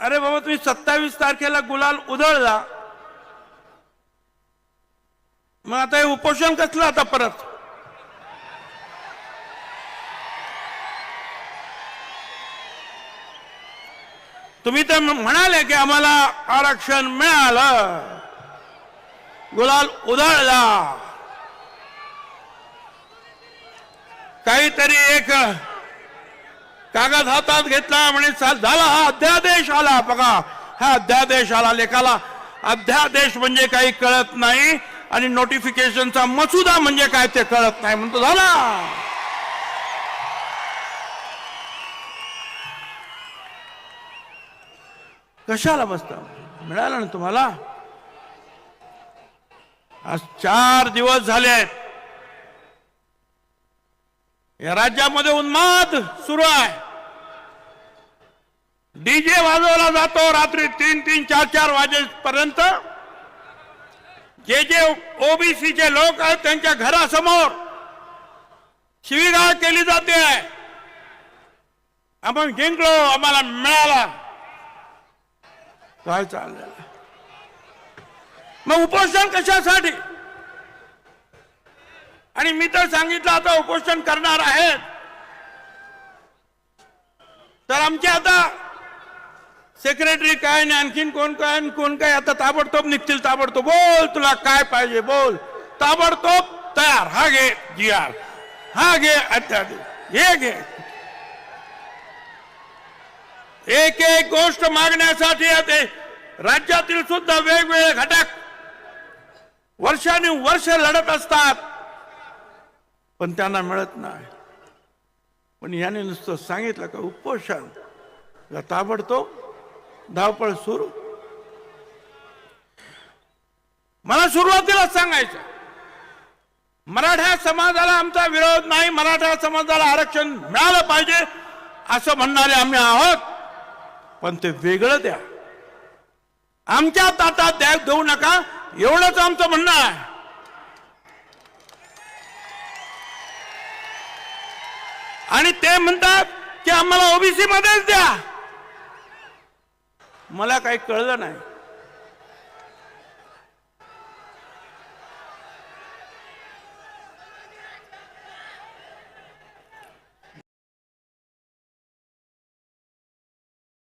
अरे बाबा तुम्ही सत्तावीस तारखेला गुलाल उधळला. मग आता हे उपोषण कसलं आता परत? तुम्ही तर म्हणाले की आम्हाला आरक्षण मिळालं. गुलाल उधळला. काहीतरी एक कागद हातात घेतला म्हणे झाला हा अध्यादेश आला बघा. हा अध्यादेश आला लेखाला. अध्यादेश म्हणजे काही कळत नाही आणि नोटिफिकेशनचा मसुदा म्हणजे काय ते कळत नाही म्हणतो झाला. कशाला बसता मिळालं ना तुम्हाला? आज चार दिवस झाले. या राज्यामध्ये उन्माद सुरू आहे. डीजे वाजवला जातो रात्री तीन तीन चार चार वाजेपर्यंत. जे जे ओबीसीचे लोक आहेत त्यांच्या घरासमोर शिवीगाळ केली जाते. आपण जिंकलो आम्हाला मिळाला. काय चाललं मग उपोषण कशासाठी? आणि मी तर सांगितलं आता उपोषण करणार आहेत. तर आमचे आता सेक्रेटरी काय आणि आणखीन कोण काय आणि कोण काय? आता ताबडतोब निघतील ताबडतोब. बोल तुला काय पाहिजे बोल. ताबडतोब तयार. हा घे जी आर हा घे अध्यादेश हे घे. एक एक गोष्ट मागण्यासाठी येते. राज्यातील सुद्धा वेगवेगळे घटक वर्षानुवर्ष लढत असतात. पण त्यांना मिळत नाही. पण याने नुसतं सांगितलं का उपोषण. ताबडतोब धावपळ सुरू. मला सुरुवातीला सांगायचं मराठा समाजाला आमचा विरोध नाही मराठा समाजाला आरक्षण मिळालं पाहिजे असं म्हणणारे आम्ही आहोत. पण ते वेगळं द्या. आमच्या ताटात द्या देऊ नका एवढंच आमचं म्हणणं आहे. आणि ते म्हणतात की आम्हाला ओबीसी मध्येच द्या. मला काही कळलं नाही.